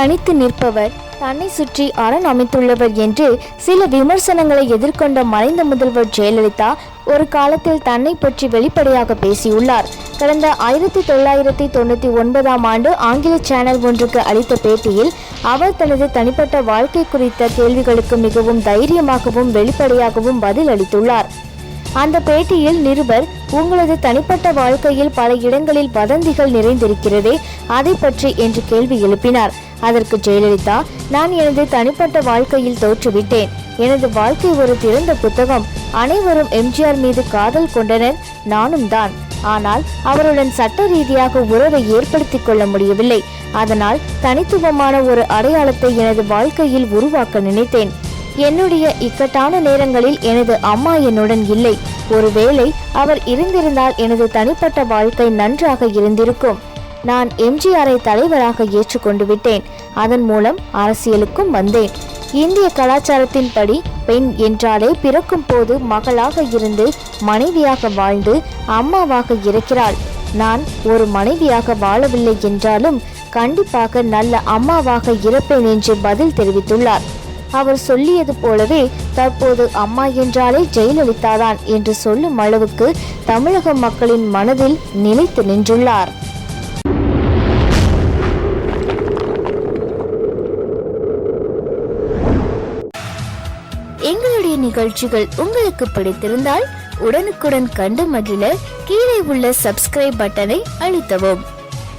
தனித்து நிற்பவர் தன்னை சுற்றி அரண் அமைத்துள்ளவர் என்று சில விமர்சனங்களை எதிர்கொண்ட மறைந்த முதல்வர் ஜெயலலிதா ஒரு காலத்தில் தன்னை பற்றி வெளிப்படையாக பேசியுள்ளார். கடந்த ஆயிரத்தி தொள்ளாயிரத்தி தொண்ணூற்றி ஒன்பதாம் ஆண்டு ஆங்கில சேனல் ஒன்றுக்கு அளித்த பேட்டியில் அவர் தனது தனிப்பட்ட வாழ்க்கை குறித்த கேள்விகளுக்கு மிகவும் தைரியமாகவும் வெளிப்படையாகவும் பதில் அளித்துள்ளார் அந்த பேட்டியில் நிருபர் உங்களது தனிப்பட்ட வாழ்க்கையில் பல இடங்களில் வதந்திகள் நிறைந்திருக்கிறதே அதை பற்றி என்று கேள்வி எழுப்பினார். அதற்கு ஜெயலலிதா நான் எனது தனிப்பட்ட வாழ்க்கையில் தோற்றுவிட்டேன். எனது வாழ்க்கை ஒரு திறந்த புத்தகம். அனைவரும் எம்ஜிஆர் மீது காதல் கொண்டனர். நானும் தான். ஆனால் அவருடன் சட்ட ரீதியாக உறவை ஏற்படுத்தி கொள்ள முடியவில்லை. அதனால் தனித்துவமான ஒரு அடையாளத்தை எனது வாழ்க்கையில் உருவாக்க நினைத்தேன். என்னுடைய இக்கட்டான நேரங்களில் எனது அம்மா என்னுடன் இல்லை. ஒருவேளை அவர் இருந்திருந்தால் எனது தனிப்பட்ட வாழ்க்கை நன்றாக இருந்திருக்கும். நான் எம்ஜிஆரை தலைவராக ஏற்றுக்கொண்டு விட்டேன். அதன் மூலம் அரசியலுக்கும் வந்தேன். இந்திய கலாச்சாரத்தின்படி பெண் என்றாலே பிறக்கும் போது மகளாக இருந்து மனைவியாக வாழ்ந்து அம்மாவாக இருக்கிறாள். நான் ஒரு மனைவியாக வாழவில்லை என்றாலும் கண்டிப்பாக நல்ல அம்மாவாக இருப்பேன் என்று பதில் தெரிவித்துள்ளார். அவர் சொல்லியது போலவே தற்போது அம்மா என்றாலே ஜெயலலிதாதான் என்று சொல்லும் அளவுக்கு தமிழக மக்களின் மனதில் நிலைத்து நின்றுள்ளார். எங்களுடைய நிகழ்ச்சிகள் உங்களுக்கு பிடித்திருந்தால் உடனுக்குடன் கண்டு மகிழ கீழே உள்ள சப்ஸ்கிரைப் பட்டனை அழுத்தவும்.